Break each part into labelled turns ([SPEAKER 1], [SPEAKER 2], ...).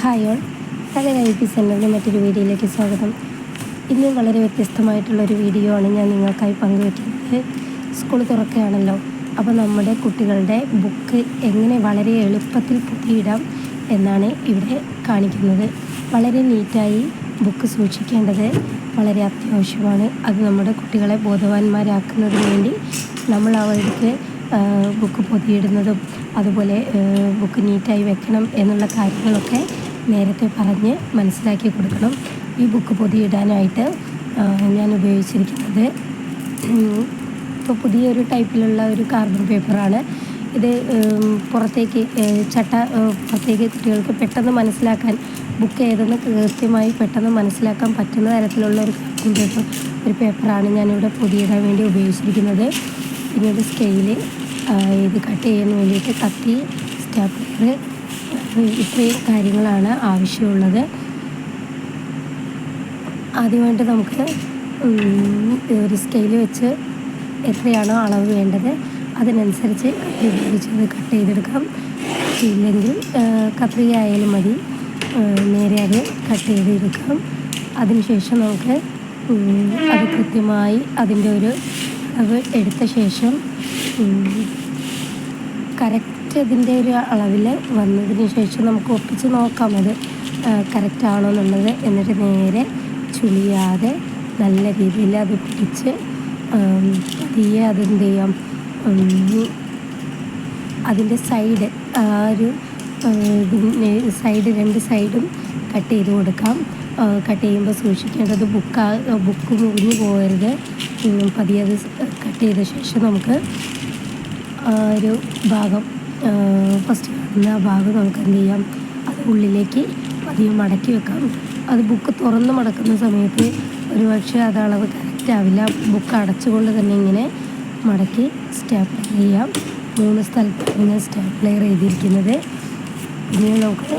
[SPEAKER 1] Hi all. I P സെന്ററിന്റെ മറ്റൊരു വീഡിയോയിലേക്ക് സ്വാഗതം. ഇന്ന് വളരെ വ്യത്യസ്തമായിട്ടുള്ളൊരു വീഡിയോ ആണ് ഞാൻ നിങ്ങൾക്കായി പങ്കുവയ്ക്കുന്നത് സ്കൂൾ തുറക്കുകയാണല്ലോ. അപ്പോൾ നമ്മുടെ കുട്ടികളുടെ ബുക്ക് എങ്ങനെ വളരെ എളുപ്പത്തിൽ പുതിയിടാം എന്നാണ് ഇവിടെ കാണിക്കുന്നത്. വളരെ നീറ്റായി ബുക്ക് സൂക്ഷിക്കേണ്ടത് വളരെ അത്യാവശ്യമാണ്. അത് നമ്മുടെ കുട്ടികളെ ബോധവാന്മാരാക്കുന്നതിന് വേണ്ടി നമ്മൾ അവർക്ക് ബുക്ക് പൊതിയിടുന്നതും അതുപോലെ ബുക്ക് നീറ്റായി വെക്കണം എന്നുള്ള കാര്യങ്ങളൊക്കെ നേരത്തെ പറഞ്ഞ് മനസ്സിലാക്കി കൊടുക്കണം. ഈ ബുക്ക് പൊതിയിടാനായിട്ട് ഞാൻ ഉപയോഗിച്ചിരിക്കുന്നത്. ഇപ്പോൾ പുതിയൊരു ടൈപ്പിലുള്ള ഒരു കാർബൺ പേപ്പറാണ്. ഇത് പുറത്തേക്ക് ചട്ട പുറത്തേക്ക് കുട്ടികൾക്ക് പെട്ടെന്ന് മനസ്സിലാക്കാൻ ബുക്ക് ഏതെന്ന് കൃത്യമായി പെട്ടെന്ന് മനസ്സിലാക്കാൻ പറ്റുന്ന തരത്തിലുള്ള ഒരു കാർബൺ പേപ്പർ ഒരു പേപ്പറാണ് ഞാനിവിടെ പൊതിയിടാൻ വേണ്ടി ഉപയോഗിച്ചിരിക്കുന്നത്. പിന്നീട് സ്കെയിൽ ഇത് കട്ട് ചെയ്യാൻ വേണ്ടിയിട്ട് കത്തി സ്റ്റാപ്ലർ ഇത്രയും കാര്യങ്ങളാണ് ആവശ്യമുള്ളത്. ആദ്യമായിട്ട് നമുക്ക് ഒരു സ്കെയിൽ വെച്ച് എത്രയാണോ അളവ് വേണ്ടത് അതിനനുസരിച്ച് ഉപയോഗിച്ചത് കട്ട് ചെയ്തെടുക്കാം. ഇല്ലെങ്കിൽ കത്രിക ആയാലും മതി. നേരെ അത് കട്ട് ചെയ്തെടുക്കാം. അതിനുശേഷം നമുക്ക് അത് കൃത്യമായി അതിന്റെ ഒരു അളവ് എടുത്ത ശേഷം കറക്റ്റ് അതിന്റെ ഒരു അളവിൽ വന്നതിന് ശേഷം നമുക്ക് ഒപ്പിച്ച് നോക്കാം അത് കറക്റ്റ് ആണോ എന്നുള്ളത് എന്നിട്ട് നേരെ ചുളിയാതെ നല്ല രീതിയിൽ അത് പിടിച്ച് പതിയെ അതെന്ത് ചെയ്യാം അതിന്റെ സൈഡ് ആ ഒരു സൈഡ് രണ്ട് സൈഡും കട്ട് ചെയ്ത് കൊടുക്കാം. കട്ട് ചെയ്യുമ്പോൾ സൂക്ഷിക്കേണ്ടത് ബുക്ക് ബുക്ക് മുറിഞ്ഞു പോകരുത്. പതിയെ അത് കട്ട് ചെയ്ത ശേഷം നമുക്ക് ഒരു ഭാഗം ഫസ്റ്റ് കാണുന്ന ആ ഭാഗം നമുക്ക് എന്ത് ചെയ്യാം? അത് ഉള്ളിലേക്ക് പതിയെ മടക്കി വെക്കാം. അത് ബുക്ക് തുറന്ന് മടക്കുന്ന സമയത്ത് ഒരു പക്ഷേ അത് അളവ് കറക്റ്റ് ആവില്ല. ബുക്ക് അടച്ചുകൊണ്ട് തന്നെ ഇങ്ങനെ മടക്കി സ്റ്റാപ്ലർ ചെയ്യാം. മൂന്ന് സ്ഥലത്താണ് ഞാൻ സ്റ്റാപ്ലർ ചെയ്തിരിക്കുന്നത് ഇനി നമുക്ക്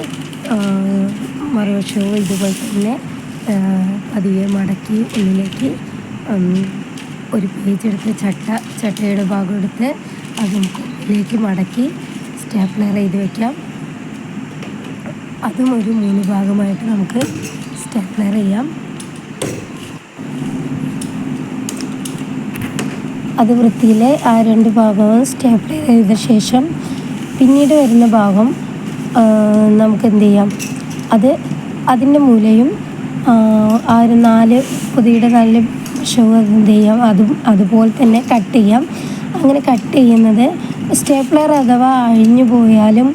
[SPEAKER 1] മറുവശവും ഇതുപോലെ തന്നെ പതിയെ മടക്കി ഉള്ളിലേക്ക് ഒരു പേജ് എടുത്ത് ചട്ട ചട്ടയുടെ ഭാഗം എടുത്ത് അത് നമുക്ക് ഉള്ളിലേക്ക് മടക്കി സ്റ്റാപ്ലർ ചെയ്ത് വെക്കാം. അതും ഒരു മൂന്ന് ഭാഗമായിട്ട് നമുക്ക് സ്റ്റാപ്ലർ ചെയ്യാം. അത് വൃത്തിയിൽ ആ രണ്ട് ഭാഗവും സ്റ്റാപ്ലർ ചെയ്ത ശേഷം പിന്നീട് വരുന്ന ഭാഗം നമുക്ക് എന്ത് ചെയ്യാം? അത് അതിന്റെ മൂലയും ആ ഒരു നാല് പൊതിയുടെ നാല് വശവും എന്ത് ചെയ്യാം? അതും അതുപോലെ തന്നെ കട്ട് ചെയ്യാം. അങ്ങനെ കട്ട് ചെയ്യുന്നത് സ്റ്റേപ്ലർ അഥവാ അഴിഞ്ഞു പോയാലും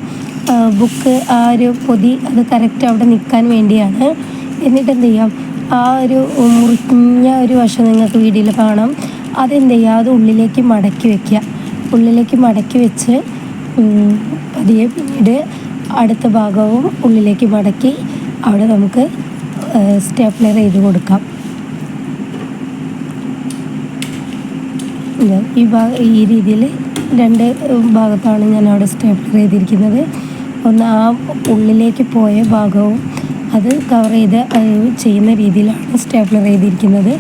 [SPEAKER 1] ബുക്ക് ആ ഒരു പൊതി അത് കറക്റ്റ് അവിടെ നിൽക്കാൻ വേണ്ടിയാണ്. എന്നിട്ട് എന്ത് ചെയ്യാം ആ ഒരു മുറിഞ്ഞ ഒരു വശം നിങ്ങൾക്ക് വീടിൽ കാണാം. അതെന്ത് ചെയ്യുക അത് ഉള്ളിലേക്ക് മടക്കി വെക്കുക ഉള്ളിലേക്ക് മടക്കി വെച്ച് പതിയെ പിന്നീട് അടുത്ത ഭാഗവും ഉള്ളിലേക്ക് മടക്കി അവിടെ നമുക്ക് സ്റ്റേപ്ലർ ചെയ്ത് കൊടുക്കാം. ഈ ഭാഗം ഈ രീതിയിൽ രണ്ട് ഭാഗത്താണ് ഞാൻ അവിടെ സ്റ്റേപ്ലർ ചെയ്തിരിക്കുന്നത്. ഒന്ന് ആ ഉള്ളിലേക്ക് പോയ ഭാഗവും അത് കവർ ചെയ്ത് ചെയ്യുന്ന രീതിയിലാണ് സ്റ്റേപ്ലർ ചെയ്തിരിക്കുന്നത്.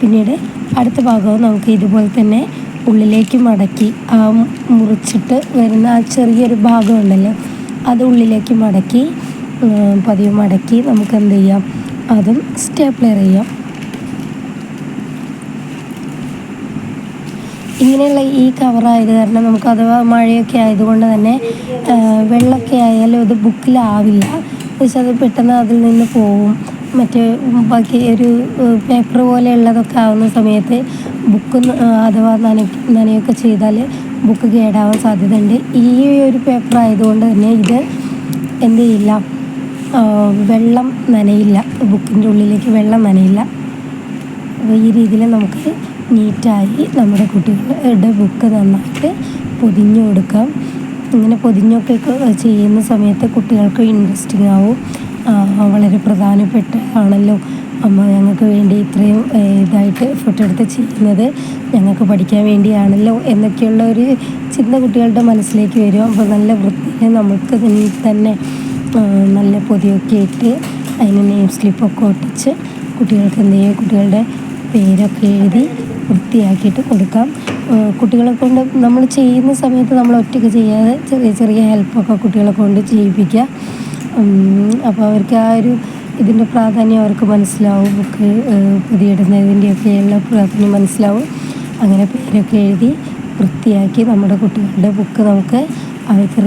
[SPEAKER 1] പിന്നീട് അടുത്ത ഭാഗവും നമുക്ക് ഇതുപോലെ തന്നെ ഉള്ളിലേക്ക് മടക്കി ആ മുറിച്ചിട്ട് വരുന്ന ആ ചെറിയൊരു ഭാഗമുണ്ടല്ലോ അത് ഉള്ളിലേക്ക് മടക്കി പതിവ് മടക്കി നമുക്ക് എന്ത് ചെയ്യാം? അതും സ്റ്റേപ്ലർ ചെയ്യാം. ഇങ്ങനെയുള്ള ഈ കവറായത് കാരണം നമുക്ക് അഥവാ മഴയൊക്കെ ആയതുകൊണ്ട് തന്നെ വെള്ളമൊക്കെ ആയാലും അത് ബുക്കിലാവില്ല. പക്ഷെ അത് പെട്ടെന്ന് അതിൽ നിന്ന് പോവും. മറ്റേ ബാക്കി ഒരു പേപ്പർ പോലെയുള്ളതൊക്കെ ആവുന്ന സമയത്ത് ബുക്ക് അഥവാ നന നനയൊക്കെ ചെയ്താൽ ബുക്ക് കേടാവാൻ സാധ്യതയുണ്ട്. ഈ ഒരു പേപ്പർ ആയതുകൊണ്ട് തന്നെ ഇത് എന്ത് ചെയ്യില്ല. വെള്ളം നനയില്ല. ബുക്കിന്റെ ഉള്ളിലേക്ക് വെള്ളം നനയില്ല. അപ്പോൾ ഈ രീതിയിൽ നമുക്ക് നീറ്റായി നമ്മുടെ കുട്ടികളുടെ ബുക്ക് നന്നായിട്ട് പൊതിഞ്ഞു കൊടുക്കാം. ഇങ്ങനെ പൊതിഞ്ഞൊക്കെ ചെയ്യുന്ന സമയത്ത് കുട്ടികൾക്ക് ഇൻട്രസ്റ്റിംഗ് ആവും വളരെ പ്രധാനപ്പെട്ട ആണല്ലോ അമ്മ ഞങ്ങൾക്ക് വേണ്ടി ഇത്രയും ഇതായിട്ട് ഫോട്ടോ എടുത്ത് ചെയ്യുന്നത് ഞങ്ങൾക്ക് പഠിക്കാൻ വേണ്ടിയാണല്ലോ എന്നൊക്കെയുള്ള ഒരു ചിന്ത കുട്ടികളുടെ മനസ്സിലേക്ക് വരും. അപ്പോൾ നല്ല വൃത്തിയിൽ നമുക്ക് തന്നെ- നല്ല പൊതിയൊക്കെ ഇട്ട് അതിന് നെയിം സ്ലിപ്പൊക്കെ ഒട്ടിച്ച് കുട്ടികൾക്ക് എന്ത് ചെയ്യുക കുട്ടികളുടെ പേരൊക്കെ എഴുതി വൃത്തിയാക്കിയിട്ട് കൊടുക്കാം. കുട്ടികളെ കൊണ്ട് നമ്മൾ ചെയ്യുന്ന സമയത്ത് നമ്മൾ ഒറ്റയ്ക്ക് ചെയ്യാതെ ചെറിയ ചെറിയ ഹെൽപ്പൊക്കെ കുട്ടികളെ കൊണ്ട് ചെയ്യിപ്പിക്കുക. അപ്പോൾ അവർക്ക് ആ ഒരു ഇതിന്റെ പ്രാധാന്യം അവർക്ക് മനസ്സിലാവും. ബുക്ക് പുതിയിടുന്നതിന്റെയൊക്കെ എല്ലാ പ്രാധാന്യം മനസ്സിലാവും. അങ്ങനെ പേരൊക്കെ എഴുതി വൃത്തിയാക്കി നമ്മുടെ കുട്ടികളുടെ ബുക്ക് നമുക്ക് അവർക്ക്